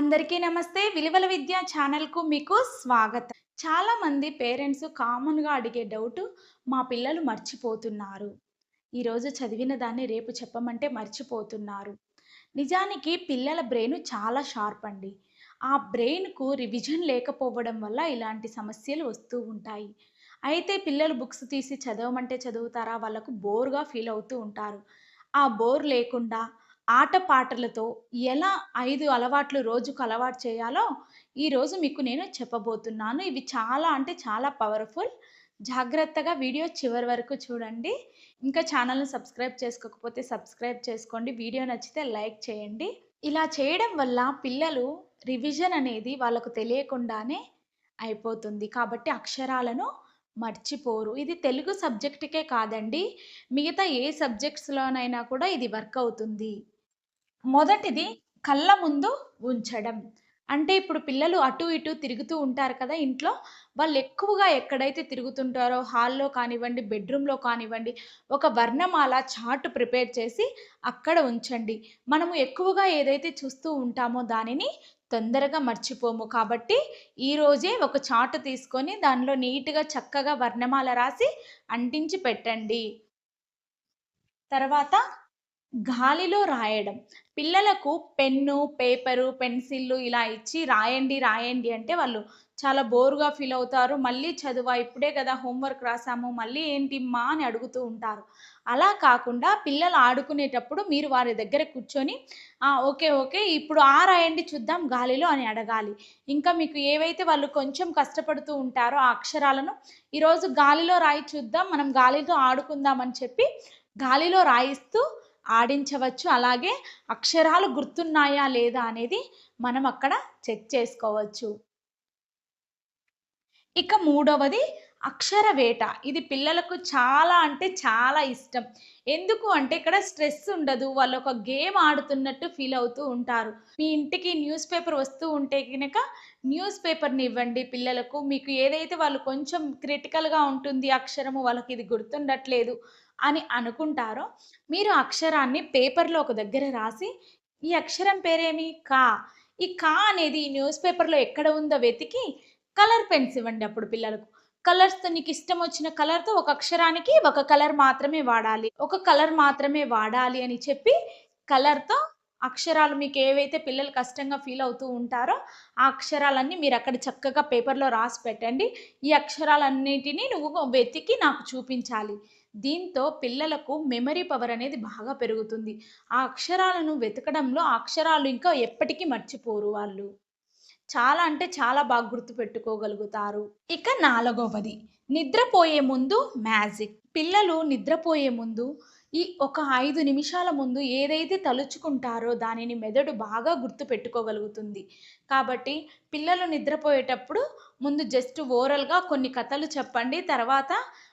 అందరికీ నమస్తే. విలువల విద్య ఛానల్కు మీకు స్వాగతం. చాలా మంది పేరెంట్స్ కామన్గా అడిగే డౌట్ మా పిల్లలు మర్చిపోతున్నారు. ఈరోజు చదివిన దాన్ని రేపు చెప్పమంటే మర్చిపోతున్నారు. నిజానికి పిల్లల బ్రెయిన్ చాలా షార్ప్ అండి. ఆ బ్రెయిన్కు రివిజన్ లేకపోవడం వల్ల ఇలాంటి సమస్యలు వస్తూ ఉంటాయి. అయితే పిల్లలు బుక్స్ తీసి చదవమంటే చదువుతారా? వాళ్ళకు బోర్గా ఫీల్ అవుతూ ఉంటారు. ఆ బోర్ లేకుండా ఆటపాటలతో ఎలా ఐదు అలవాట్లు రోజుకు అలవాటు చేయాలో ఈరోజు మీకు నేను చెప్పబోతున్నాను. ఇవి చాలా అంటే చాలా పవర్ఫుల్. జాగ్రత్తగా వీడియో చివరి వరకు చూడండి. ఇంకా ఛానల్ని సబ్స్క్రైబ్ చేసుకోకపోతే సబ్స్క్రైబ్ చేసుకోండి. వీడియో నచ్చితే లైక్ చేయండి. ఇలా చేయడం వల్ల పిల్లలు రివిజన్ అనేది వాళ్ళకు తెలియకుండానే అయిపోతుంది. కాబట్టి అక్షరాలను మర్చిపోరు. ఇది తెలుగు సబ్జెక్టుకే కాదండి. మిగతా ఏ సబ్జెక్ట్స్లోనైనా కూడా ఇది వర్క్ అవుతుంది. మొదటిది కళ్ళ ముందు ఉంచడం. అంటే ఇప్పుడు పిల్లలు అటు ఇటు తిరుగుతూ ఉంటారు కదా ఇంట్లో వాళ్ళు ఎక్కువగా ఎక్కడైతే తిరుగుతుంటారో హాల్లో కానివ్వండి బెడ్రూమ్లో కానివ్వండి ఒక వర్ణమాల చార్ట్ ప్రిపేర్ చేసి అక్కడ ఉంచండి. మనము ఎక్కువగా ఏదైతే చూస్తూ ఉంటామో దానిని తొందరగా మర్చిపోము. కాబట్టి ఈరోజే ఒక చార్ట్ తీసుకొని దానిలో నీట్గా చక్కగా వర్ణమాల రాసి అంటించి పెట్టండి. తర్వాత గాలిలో రాయడం. పిల్లలకు పెన్ను పేపరు పెన్సిళ్ళు ఇలా ఇచ్చి రాయండి రాయండి అంటే వాళ్ళు చాలా బోరుగా ఫీల్ అవుతారు. మళ్ళీ చదువా ఇప్పుడే కదా హోంవర్క్ రాసాము మళ్ళీ ఏంటి మా అని అడుగుతూ ఉంటారు. అలా కాకుండా పిల్లలు ఆడుకునేటప్పుడు మీరు వారి దగ్గర కూర్చొని ఓకే ఓకే ఇప్పుడు ఆ రాయండి చూద్దాం గాలిలో అని అడగాలి. ఇంకా మీకు ఏవైతే వాళ్ళు కొంచెం కష్టపడుతూ ఉంటారో ఆ అక్షరాలను ఈరోజు గాలిలో రాయి చూద్దాం మనం గాలితో ఆడుకుందాం అని చెప్పి గాలిలో రాయిస్తూ ఆడించవచ్చు. అలాగే అక్షరాలు గుర్తున్నాయా లేదా అనేది మనం అక్కడ చెక్ చేసుకోవచ్చు. ఇక మూడవది అక్షర వేట. ఇది పిల్లలకు చాలా అంటే చాలా ఇష్టం. ఎందుకు అంటే ఇక్కడ స్ట్రెస్ ఉండదు. వాళ్ళు ఒక గేమ్ ఆడుతున్నట్టు ఫీల్ అవుతూ ఉంటారు. మీ ఇంటికి న్యూస్ పేపర్ వస్తూ ఉంటే కనుక న్యూస్ పేపర్ని ఇవ్వండి పిల్లలకు. మీకు ఏదైతే వాళ్ళు కొంచెం క్రిటికల్గా ఉంటుంది అక్షరము వాళ్ళకి ఇది గుర్తుండట్లేదు. అని అనుకుంటారో మీరు అక్షరాన్ని పేపర్లో ఒక దగ్గర రాసి ఈ అక్షరం పేరేమి? కా. ఈ కా అనేది న్యూస్ పేపర్లో ఎక్కడ ఉందో వెతికి కలర్ పెన్స్ ఇవ్వండి అప్పుడు పిల్లలకు. కలర్స్తో నీకు ఇష్టం వచ్చిన కలర్తో ఒక అక్షరానికి ఒక కలర్ మాత్రమే వాడాలి. ఒక కలర్ మాత్రమే వాడాలి అని చెప్పి కలర్తో అక్షరాలు మీకు ఏవైతే పిల్లలు కష్టంగా ఫీల్ అవుతూ ఉంటారో ఆ అక్షరాలన్నీ మీరు అక్కడ చక్కగా పేపర్లో రాసి పెట్టండి. ఈ అక్షరాలన్నిటినీ నువ్వు వెతికి నాకు చూపించాలి. దీంతో పిల్లలకు మెమరీ పవర్ అనేది బాగా పెరుగుతుంది. ఆ అక్షరాలను వెతకడంలో అక్షరాలు ఇంకా ఎప్పటికీ మర్చిపోరు వాళ్ళు. చాలా అంటే చాలా బాగా గుర్తుపెట్టుకోగలుగుతారు ఇక నాలుగవది నిద్రపోయే ముందు మ్యాజిక్ పిల్లలు నిద్రపోయే ముందు ఈ ఒక ఐదు నిమిషాల ముందు ఏదైతే తలుచుకుంటారో దానిని మెదడు బాగా గుర్తుపెట్టుకోగలుగుతుంది. కాబట్టి పిల్లలు నిద్రపోయేటప్పుడు ముందు జస్ట్ ఓరల్గా కొన్ని కథలు చెప్పండి తర్వాత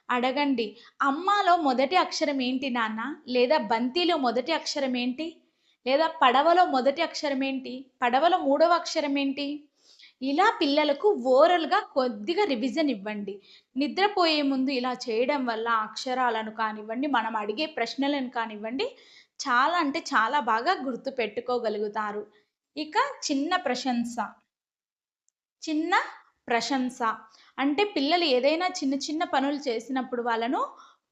అడగండి. అమ్మాలో మొదటి అక్షరం ఏంటి నాన్న? లేదా బంతిలో మొదటి అక్షరం ఏంటి? లేదా పడవలో మొదటి అక్షరం ఏంటి? పడవలో మూడవ అక్షరం ఏంటి? ఇలా పిల్లలకు ఓరల్గా కొద్దిగా రివిజన్ ఇవ్వండి. నిద్రపోయే ముందు ఇలా చేయడం వల్ల అక్షరాలను కానివ్వండి మనం అడిగే ప్రశ్నలను కానివ్వండి చాలా అంటే చాలా బాగా గుర్తు పెట్టుకోగలుగుతారు. ఇక చిన్న ప్రశంస. చిన్న ప్రశంస. అంటే పిల్లలు ఏదైనా చిన్న చిన్న పనులు చేసినప్పుడు వాళ్ళను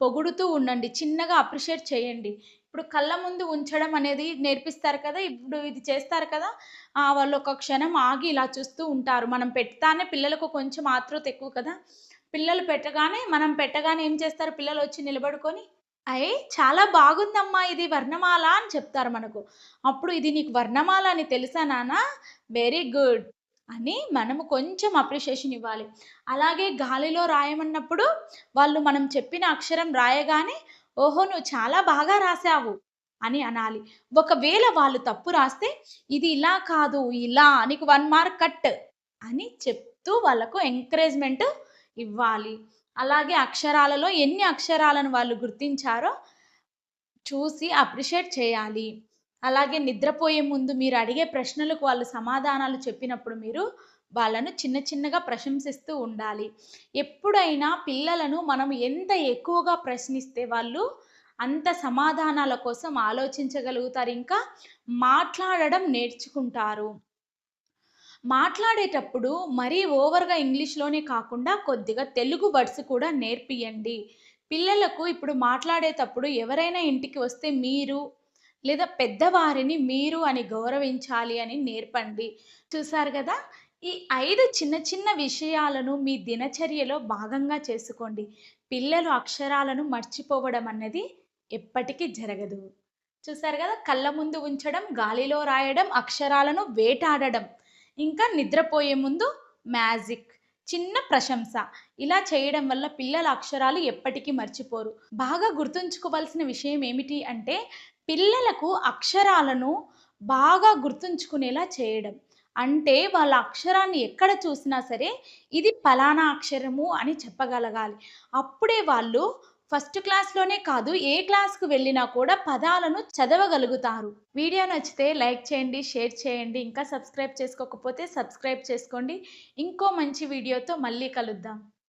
పొగుడుతూ ఉండండి చిన్నగా అప్రిషియేట్ చేయండి. ఇప్పుడు కళ్ళ ముందు ఉంచడం అనేది నేర్పిస్తారు కదా ఇప్పుడు ఇది చేస్తారు కదా ఆ, వాళ్ళు ఒక క్షణం ఆగి ఇలా చూస్తూ ఉంటారు. మనం పెడతానే పిల్లలకు కొంచెం ఆతృత ఎక్కువ కదా. పిల్లలు పెట్టగానే మనం పెట్టగానే ఏం చేస్తారు? పిల్లలు వచ్చి నిలబడుకొని అయ్యి చాలా బాగుందమ్మా ఇది వర్ణమాల అని చెప్తారు మనకు. అప్పుడు ఇది నీకు వర్ణమాల అని తెలుసా నాన్న? వెరీ గుడ్ అని మనము కొంచెం అప్రిషియేషన్ ఇవ్వాలి. అలాగే గాలిలో రాయమన్నప్పుడు వాళ్ళు మనం చెప్పిన అక్షరం రాయగానే ఓహో నువ్వు చాలా బాగా రాసావు అని అనాలి. ఒకవేళ వాళ్ళు తప్పు రాస్తే ఇది ఇలా కాదు ఇలా నీకు వన్ మార్క్ కట్ అని చెప్తూ వాళ్ళకు ఎంకరేజ్మెంట్ ఇవ్వాలి. అలాగే అక్షరాలలో ఎన్ని అక్షరాలను వాళ్ళు గుర్తించారో చూసి అప్రిషియేట్ చేయాలి. అలాగే నిద్రపోయే ముందు మీరు అడిగే ప్రశ్నలకు వాళ్ళు సమాధానాలు చెప్పినప్పుడు మీరు వాళ్ళను చిన్న చిన్నగా ప్రశంసిస్తూ ఉండాలి. ఎప్పుడైనా పిల్లలను మనం ఎంత ఎక్కువగా ప్రశ్నిస్తే వాళ్ళు అంత సమాధానాల కోసం ఆలోచించగలుగుతారు. ఇంకా మాట్లాడడం నేర్చుకుంటారు. మాట్లాడేటప్పుడు మరీ ఓవర్‌గా ఇంగ్లీష్‌లోనే కాకుండా కొద్దిగా తెలుగు వర్డ్స్ కూడా నేర్పియండి. పిల్లలకు ఇప్పుడు మాట్లాడేటప్పుడు ఎవరైనా ఇంటికి వస్తే మీరు లేదా పెద్దవారిని మీరు అని గౌరవించాలి అని నేర్పండి. చూసారు కదా ఈ ఐదు చిన్న చిన్న విషయాలను మీ దినచర్యలో భాగంగా చేసుకోండి. పిల్లలు అక్షరాలను మర్చిపోవడం అన్నది ఎప్పటికీ జరగదు. చూసారు కదా కళ్ళ ముందు ఉంచడం, గాలిలో రాయడం, అక్షరాలను వేటాడడం, ఇంకా నిద్రపోయే ముందు మ్యాజిక్, చిన్న ప్రశంస. ఇలా చేయడం వల్ల పిల్లల అక్షరాలు ఎప్పటికీ మర్చిపోరు. బాగా గుర్తుంచుకోవాల్సిన విషయం ఏమిటి అంటే పిల్లలకు అక్షరాలను బాగా గుర్తుంచుకునేలా చేయడం. అంటే వాళ్ళ అక్షరాన్ని ఎక్కడ చూసినా సరే ఇది పలానా అక్షరము అని చెప్పగలగాలి. అప్పుడే వాళ్ళు ఫస్ట్ క్లాస్‌లోనే కాదు ఏ క్లాస్కు వెళ్ళినా కూడా పదాలను చదవగలుగుతారు. వీడియో నచ్చితే లైక్ చేయండి, షేర్ చేయండి. ఇంకా సబ్స్క్రైబ్ చేసుకోకపోతే సబ్స్క్రైబ్ చేసుకోండి. ఇంకో మంచి వీడియోతో మళ్ళీ కలుద్దాం.